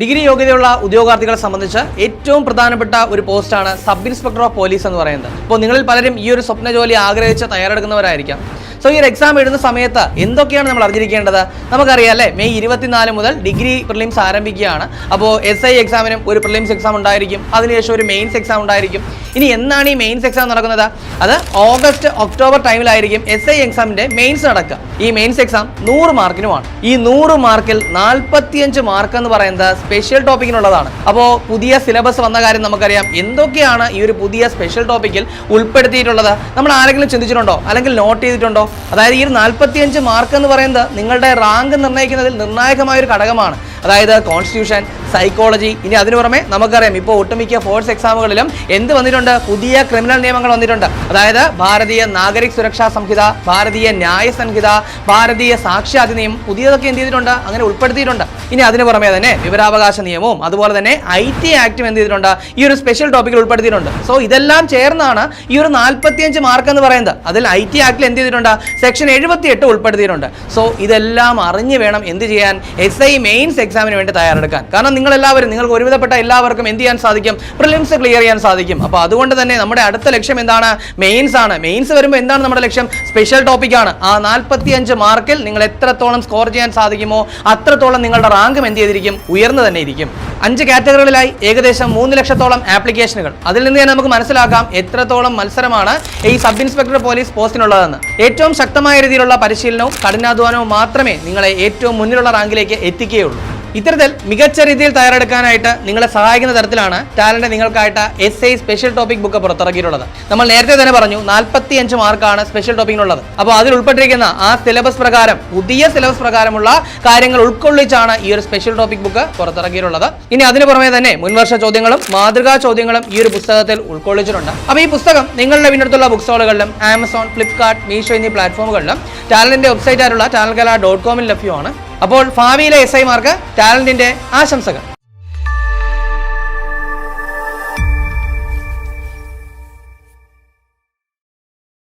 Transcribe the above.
Degree യോഗ്യതയുള്ള ഉദ്യോഗാർത്ഥികളെ സംബന്ധിച്ച് ഏറ്റവും പ്രധാനപ്പെട്ട ഒരു പോസ്റ്റാണ് സബ് ഇൻസ്പെക്ടർ ഓഫ് പോലീസ് എന്ന് പറയുന്നത്. അപ്പോൾ നിങ്ങളിൽ പലരും ഈ ഒരു സ്വപ്ന ജോലി ആഗ്രഹിച്ച് തയ്യാറെടുക്കുന്നവരായിരിക്കാം. സോ ഈ ഒരു എക്സാം എഴുതുന്ന സമയത്ത് എന്തൊക്കെയാണ് നമ്മൾ അറിഞ്ഞിരിക്കേണ്ടത്? നമുക്കറിയാം അല്ലേ? മെയ് ഇരുപത്തിനാല് മുതൽ ഡിഗ്രി പ്രിലിംസ് ആരംഭിക്കുകയാണ്. അപ്പോൾ എസ് ഐ എക്സാമിനും ഒരു പ്രിലിംസ് എക്സാം ഉണ്ടായിരിക്കും. അതിനുശേഷം ഒരു മെയിൻസ് എക്സാം ഉണ്ടായിരിക്കും. ഇനി എന്നാണ് ഈ മെയിൻസ് എക്സാം നടക്കുന്നത്? അത് ഓഗസ്റ്റ് ഒക്ടോബർ ടൈമിലായിരിക്കും എസ് ഐ എക്സാമിന്റെ മെയിൻസ് നടക്കുക. ഈ മെയിൻസ് എക്സാം നൂറ് മാർക്കിനുമാണ്. ഈ നൂറ് മാർക്കിൽ നാൽപ്പത്തിയഞ്ച് മാർക്ക് എന്ന് പറയുന്നത് സ്പെഷ്യൽ ടോപ്പിക്കിനുള്ളതാണ് അപ്പോൾ പുതിയ സിലബസ് വന്ന കാര്യം നമുക്കറിയാം. എന്തൊക്കെയാണ് ഈ ഒരു പുതിയ സ്പെഷ്യൽ ടോപ്പിക്കിൽ ഉൾപ്പെടുത്തിയിട്ടുള്ളത്? നമ്മൾ ആരെങ്കിലും ചിന്തിച്ചിട്ടുണ്ടോ? അല്ലെങ്കിൽ നോട്ട് ചെയ്തിട്ടുണ്ടോ? അതായത് ഈ നാൽപ്പത്തിയഞ്ച് മാർക്ക് എന്ന് പറയുന്നത് നിങ്ങളുടെ റാങ്ക് നിർണയിക്കുന്നതിൽ നിർണായകമായ ഒരു ഘടകമാണ്. അതായത് കോൺസ്റ്റിറ്റ്യൂഷൻ സൈക്കോളജി ഇനി അതിനു പുറമെ നമുക്കറിയാം ഇപ്പോൾ ഒട്ടുമിക്ക ഫോഴ്സ് എക്സാമുകളിലും എന്ത് വന്നിട്ടുണ്ട്? പുതിയ ക്രിമിനൽ നിയമങ്ങൾ വന്നിട്ടുണ്ട്. അതായത് ഭാരതീയ നാഗരിക് സുരക്ഷാ സംഹിത ഭാരതീയ ന്യായ സംഹിത ഭാരതീയ സാക്ഷ്യാധിനിയം പുതിയതൊക്കെ എന്ത് ചെയ്തിട്ടുണ്ട്? അങ്ങനെ ഉൾപ്പെടുത്തിയിട്ടുണ്ട്. ഇനി അതിനു പുറമെ തന്നെ വിവരാവകാശ നിയമവും അതുപോലെ തന്നെ ഐ ടി ആക്ടും എന്ത് ചെയ്തിട്ടുണ്ട്? ഈ ഒരു സ്പെഷ്യൽ ടോപ്പിക്കിൽ ഉൾപ്പെടുത്തിയിട്ടുണ്ട്. സോ ഇതെല്ലാം ചേർന്നാണ് ഈ ഒരു നാൽപ്പത്തിയഞ്ച് മാർക്ക് എന്ന് പറയുന്നത്. അതിൽ ഐ ടി ആക്ടിൽ എന്ത് ചെയ്തിട്ടുണ്ട്? സെക്ഷൻ എഴുപത്തി എട്ട് ഉൾപ്പെടുത്തിയിട്ടുണ്ട്. സോ ഇതെല്ലാം അറിഞ്ഞു വേണം എന്ത് ചെയ്യാൻ. എസ് ഐ മെയിൻസ് എക്സാമിന് വേണ്ടി തയ്യാറെടുക്കാൻ. കാരണം നിങ്ങൾ എല്ലാവരും നിങ്ങൾക്ക് ഒരുവിധപ്പെട്ട എല്ലാവർക്കും എന്ത് ചെയ്യാൻ സാധിക്കും? പ്രിലിംസ് ക്ലിയർ ചെയ്യാൻ സാധിക്കും. അപ്പോൾ അതുകൊണ്ട് തന്നെ നമ്മുടെ അടുത്ത ലക്ഷ്യം എന്താണ്? മെയിൻസ് ആണ്. മെയിൻസ് വരുമ്പോൾ എന്താണ് നമ്മുടെ ലക്ഷ്യം? സ്പെഷ്യൽ ടോപ്പിക്കാണ് ആ നാൽപ്പത്തിയഞ്ച് മാർക്കിൽ നിങ്ങൾ എത്രത്തോളം സ്കോർ ചെയ്യാൻ സാധിക്കുമോ അത്രത്തോളം നിങ്ങളുടെ റാങ്കും എന്ത് ചെയ്തിരിക്കും? ഉയർന്നു തന്നെ ഇരിക്കും. അഞ്ച് കാറ്റഗറികളിലായി ഏകദേശം മൂന്ന് ലക്ഷത്തോളം ആപ്ലിക്കേഷനുകൾ അതിൽ നിന്ന് തന്നെ നമുക്ക് മനസ്സിലാക്കാം എത്രത്തോളം മത്സരമാണ് ഈ സബ് ഇൻസ്പെക്ടർ പോലീസ് പോസ്റ്റിനുള്ളതെന്ന് ഏറ്റവും ശക്തമായ രീതിയിലുള്ള പരിശീലനവും കഠിനാധ്വാനവും മാത്രമേ നിങ്ങളെ ഏറ്റവും മുന്നിലുള്ള റാങ്കിലേക്ക് എത്തിക്കുകയുള്ളൂ. ഇത്തരത്തിൽ മികച്ച രീതിയിൽ തയ്യാറെടുക്കാനായിട്ട് നിങ്ങളെ സഹായിക്കുന്ന തരത്തിലാണ് talent നിങ്ങൾക്കായിട്ട് S I special topic book പുറത്തിറക്കിയിട്ടുള്ളത്. നമ്മൾ നേരത്തെ തന്നെ പറഞ്ഞു നാൽപ്പത്തി അഞ്ച് മാർക്കാണ് സ്പെഷ്യൽ ടോപ്പിക്കിനുള്ളത്. അപ്പോൾ അതിൽ ഉൾപ്പെട്ടിരിക്കുന്ന ആ സിലബസ് പ്രകാരം പുതിയ സിലബസ് പ്രകാരമുള്ള കാര്യങ്ങൾ ഉൾക്കൊള്ളിച്ചാണ് ഈ ഒരു സ്പെഷ്യൽ ടോപ്പിക് ബുക്ക് പുറത്തിറക്കിയിട്ടുള്ളത്. ഇനി അതിന് പുറമെ തന്നെ മുൻവർഷ ചോദ്യങ്ങളും മാതൃകാ ചോദ്യങ്ങളും ഈ ഒരു പുസ്തകത്തിൽ ഉൾക്കൊള്ളിച്ചിട്ടുണ്ട്. അപ്പോൾ ഈ പുസ്തകം നിങ്ങളുടെ പിന്നടുത്തുള്ള ബുക്ക് സ്റ്റോളുകളിലും ആമസോൺ ഫ്ലിപ്കാർട്ട് മീഷോ എന്നീ പ്ലാറ്റ്ഫോമുകളിലും ടാലന്റിന്റെ വെബ്സൈറ്റ് ആയിട്ടുള്ള ടാലൻകല ഡോട്ട് കോമിൽ ലഭ്യമാണ്. അപ്പോൾ ഭാവിയിലെ എസ് ഐമാർക്ക് ടാലന്റിന്റെ ആശംസകൾ.